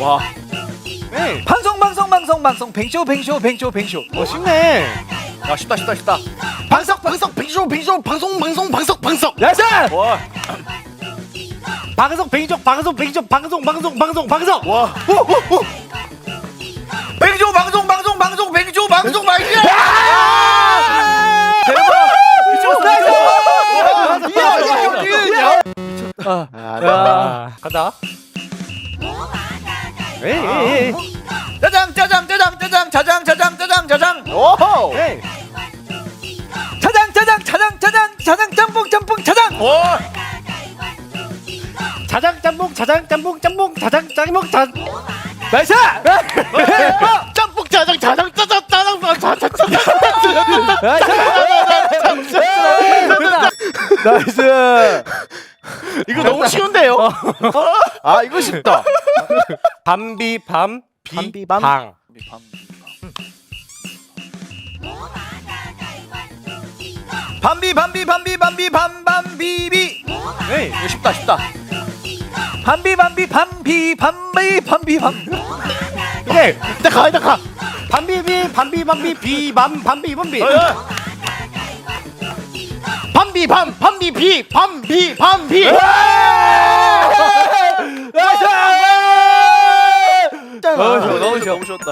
와. 네. 방송 방송 방송 방송 뱅쇼 뱅쇼 뱅쇼 뱅쇼. 어 쉽네. 야 쉽다 쉽다 쉽다. 방석 방석 빙쇼 빙쇼 방송 방송 방석 방석. 나이스. 와. 방송 빙쇼 방송 빙쇼 방송 방송 방송 방석. 와. 뱅쇼 방송 방송 방송 뱅쇼 방송 방송. 대박. 미쳤어. 야, 야, 야. 미쳤다. 아, 간다. 에이, 에이. 짜장 짜장 짜장 짜장 짜장 짜장 짜장 짜장. 오호. 에이. 짜장 짜장 짜장 짜장 짜장 짬뽕 짬뽕 짜장. 와. 자장 짬뽕 자장 짬뽕 짬뽕 자장 짬뽕 자. 나이스. 짬뽕 자장 자장 짜장 짜장 자장 나이스. 이거 너무 쉬운데요? 아 이거 쉽다. 밤비 밤 비 밤비, 밤. 방. 밤비 밤비 밤비 밤비 밤밤비비. 에이. 이거 쉽다 쉽다. 밤비 밤비 밤비 밤비 밤비 밤. 오케이. 나 가, 나 가. 밤비비 밤비 밤비 비밤 밤비 밤비. 밤비 밤 밤비 비 밤비 밤비. 너무 쉬웠다.